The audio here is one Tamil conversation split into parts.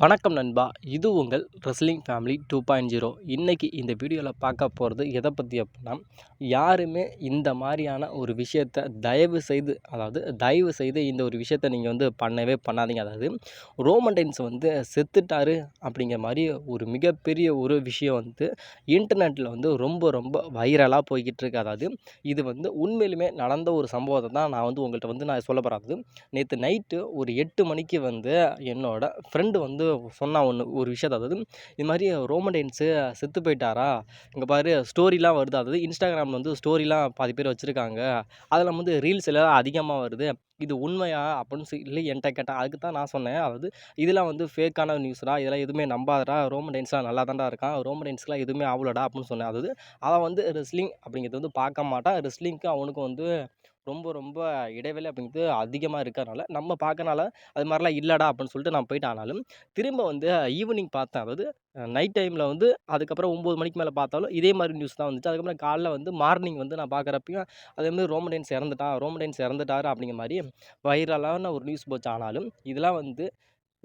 வணக்கம் நண்பா. இது உங்கள் wrestling family two point zero இன்றைக்கி இந்த வீடியோவில் பார்க்க போகிறது எதை பற்றி அப்படின்னா யாருமே இந்த மாதிரியான ஒரு விஷயத்த தயவு செய்து அதாவது தயவு செய்து இந்த ஒரு விஷயத்த நீங்கள் வந்து பண்ணவே பண்ணாதீங்க. அதாவது ரோமண்டைன்ஸ் வந்து செத்துட்டாரு அப்படிங்கிற மாதிரி ஒரு மிகப்பெரிய ஒரு விஷயம் வந்து இன்டர்நெட்டில் வந்து ரொம்ப ரொம்ப வைரலாக போய்கிட்டு இருக்கு அதாவது இது வந்து உண்மையிலுமே நடந்த ஒரு சம்பவத்தை தான் நான் வந்து உங்கள்கிட்ட வந்து நான் சொல்ல போகிறது நேற்று நைட்டு ஒரு எட்டு மணிக்கு வந்து என்னோடய ஃப்ரெண்டு வந்து சொன்னான் ஒன்று ஒரு விஷயத்த. அதாவது இது மாதிரி ரோமன்டைன்ஸு செத்து போயிட்டாரா? இங்கே பாரு ஸ்டோரிலாம் வருது. அதாவது இன்ஸ்டாகிராமில் வந்து ஸ்டோரிலாம் பாதி பேர் வச்சுருக்காங்க. அதில் வந்து ரீல்ஸ் எல்லாம் அதிகமாக வருது. இது உண்மையா அப்படின்னு சொல்லி என்கிட்ட கேட்டேன் அதுக்கு தான் நான் சொன்னேன். அதாவது இதெல்லாம் வந்து ஃபேக்கான நியூஸ்டா இதெல்லாம் எதுவுமே நம்பாதடா? ரோமடைன்ஸ்லாம் நல்லா தான்டா இருக்கான். ரோமடைன்ஸ்லாம் எதுவுமே ஆகலடா அப்படின்னு சொன்னேன். அதாவது அவன் வந்து ரெஸ்லிங் அப்படிங்கிறது வந்து பார்க்க மாட்டான். ரெஸ்லிங்க்கு அவனுக்கு வந்து ரொம்ப ரொம்ப இடைவெளி அப்படிங்கிறது அதிகமாக இருக்கிறனால நம்ம பார்க்கனால அது மாதிரிலாம் இல்லைடா அப்படின்னு சொல்லிட்டு நான் போயிட்டு ஆனாலும் திரும்ப வந்து ஈவினிங் பார்த்தேன். அதாவது நைட் டைமில் வந்து அதுக்கப்புறம் ஒம்பது மணிக்கு மேலே பார்த்தாலும் இதே மாதிரி நியூஸ் தான் வந்துச்சு. அதுக்கப்புறம் காலைல வந்து மார்னிங் வந்து நான் பார்க்குறப்பையும் அதேமாதிரி ரோமடைன்ஸ் இறந்துட்டான் ரோமடைன்ஸ் இறந்துட்டாரு அப்படிங்கிற மாதிரி வைரலான ஒரு நியூஸ் போச்சு. ஆனாலும் இதெல்லாம் வந்து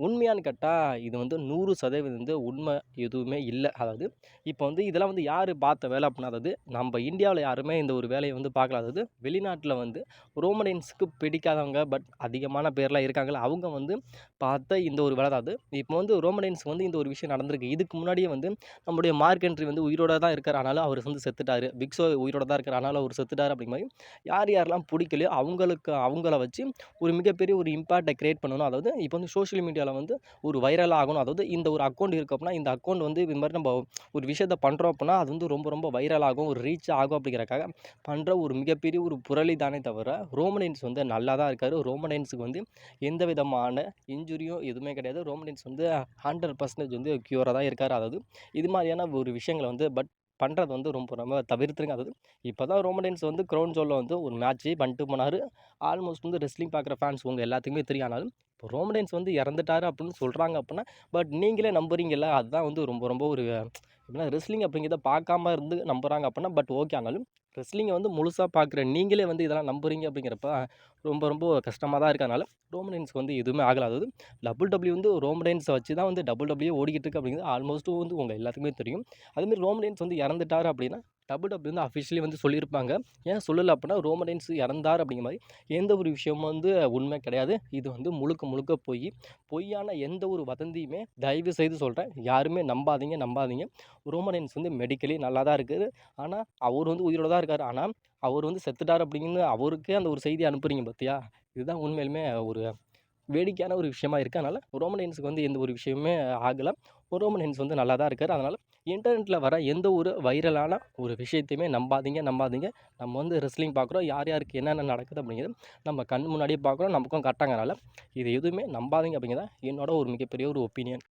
உண்மையான்னு கேட்டால் இது வந்து நூறு சதவீதம் வந்து உண்மை எதுவுமே இல்லை. அதாவது இப்போ வந்து இதெல்லாம் வந்து யார் பார்த்த வேலை அப்படின்னா அதாவது நம்ம இந்தியாவில் யாருமே இந்த ஒரு வேலையை வந்து பார்க்கல. அதாவது வெளிநாட்டில் வந்து ரோமடைன்ஸுக்கு பிடிக்காதவங்க பட் அதிகமான பேர்லாம் இருக்காங்களே அவங்க வந்து பார்த்த இந்த ஒரு வேலை தான். அது இப்போ வந்து ரோமடைன்ஸுக்கு வந்து இந்த ஒரு விஷயம் நடந்திருக்கு. இதுக்கு முன்னாடியே வந்து நம்முடைய மார்க் என்ட்ரி வந்து உயிரோட தான் இருக்கார். ஆனாலும் அவர் வந்து செத்துட்டார். பிக்ஸோ உயிரோட தான் இருக்கார். ஆனாலும் அவர் செத்துட்டார் அப்படிங்கிற மாதிரி யார் யாரெல்லாம் பிடிக்கலையோ அவங்களுக்கு அவங்கள வச்சு ஒரு மிகப்பெரிய ஒரு இம்பாக்டை க்ரியேட் பண்ணணும். அதாவது இப்போ வந்து சோஷியல் மீடியாவில் மீடியாவில் வந்து ஒரு வைரல் ஆகணும். அதாவது இந்த ஒரு அக்கௌண்ட் இருக்குது அப்படின்னா இந்த அக்கௌண்ட் வந்து இது மாதிரி நம்ம ஒரு விஷயத்த பண்ணுறோம் அப்படின்னா அது வந்து ரொம்ப ரொம்ப வைரல் ஆகும் ஒரு ரீச் ஆகும் அப்படிங்கிறக்காக பண்ணுற ஒரு மிகப்பெரிய ஒரு புரளி தானே தவிர ரோமனைன்ஸ் வந்து நல்லா தான் இருக்கார். ரோமனைன்ஸுக்கு வந்து எந்த விதமான இன்ஜுரியும் எதுவுமே கிடையாது. ரோமனைன்ஸ் வந்து ஹண்ட்ரட் பர்சன்டேஜ் வந்து க்யூராக தான் இருக்கார். அதாவது இது மாதிரியான ஒரு விஷயங்களை வந்து பட் பண்ணுறது வந்து ரொம்ப ரொம்ப தவிர்த்துருங்க. அதாவது இப்போ தான் ரோமடைன்ஸ் வந்து க்ரௌண்ட் ஜோலில் வந்து ஒரு மேட்ச்சு பண்ணிட்டு போனார். ஆல்மோஸ்ட் வந்து ரெஸ்லிங் பார்க்குற ஃபேன்ஸ் உங்கள் எல்லாத்துக்குமே தெரியும். ஆனாலும் இப்போ ரோமடைன்ஸ் வந்து இறந்துட்டாரு அப்படின்னு சொல்கிறாங்க அப்படின்னா பட் நீங்களே நம்புறீங்கல்ல அதுதான் வந்து ரொம்ப ரொம்ப ஒரு எப்படின்னா ரெஸ்லிங் அப்படிங்கிறத பார்க்காம இருந்து நம்புகிறாங்க அப்படின்னா பட் ஓகே ஆனாலும் ரெஸ்லிங்கை வந்து முழுசாக பார்க்குற நீங்களே வந்து இதெல்லாம் நம்புறீங்க அப்படிங்கிறப்ப ரொம்ப ரொம்ப கஷ்டமாக தான் இருக்கனால ரோமடைன்ஸ்க்கு வந்து எதுவுமே ஆகலாது டபுள் டபிள்யூ வந்து ரோமடைன்ஸை வச்சு தான் வந்து டபுள் டபிள்யூ ஓடிக்கிட்டு இருக்கு அப்படிங்கிறது ஆல்மோஸ்ட்டு வந்து உங்கள் எல்லாத்துக்குமே தெரியும். அதுமாரி ரோமடைன்ஸ் வந்து இறந்துட்டார் அப்படின்னா டபுள் டபுள் வந்து அஃபிஷியலி வந்து சொல்லியிருப்பாங்க. ஏன் சொல்லலை அப்படின்னா ரோமடைன்ஸ் இறந்தார் அப்படிங்கிற மாதிரி எந்த ஒரு விஷயமும் வந்து உண்மை கிடையாது. இது வந்து முழுக்க முழுக்க போய். பொய்யான எந்த ஒரு வதந்தியுமே தயவு செய்து சொல்கிறேன் யாருமே நம்பாதீங்க நம்பாதீங்க. ரோமடைன்ஸ் வந்து மெடிக்கலி நல்லா தான் இருக்குது. ஆனால் அவர் வந்து உயிரோட தான் இருக்கார். ஆனால் அவர் வந்து செத்துட்டார் அப்படிங்கிறது அவருக்கே அந்த ஒரு செய்தி அனுப்புகிறீங்க பார்த்தியா இதுதான் உண்மையிலுமே ஒரு வேடிக்கையான ஒரு விஷயமா இருக்குது அதனால் ரோமனைன்ஸுக்கு வந்து எந்த ஒரு விஷயமே ஆகலை. ரோமன் ஹென்ஸ் வந்து நல்லா தான் இருக்கார். அதனால் இன்டர்நெட்டில் வர எந்த ஒரு வைரலான ஒரு விஷயத்தையுமே நம்பாதீங்க நம்பாதீங்க. நம்ம வந்து ரெஸ்லிங் பார்க்குறோம். யார் யாருக்கு என்னென்ன நடக்குது அப்படிங்கிறது நம்ம கண் முன்னாடியே பார்க்குறோம். நமக்கும் கரெக்டாங்கனால இது எதுவுமே நம்பாதீங்க அப்படிங்கிறத என்னோட ஒரு மிகப்பெரிய ஒரு ஒப்பீனியன்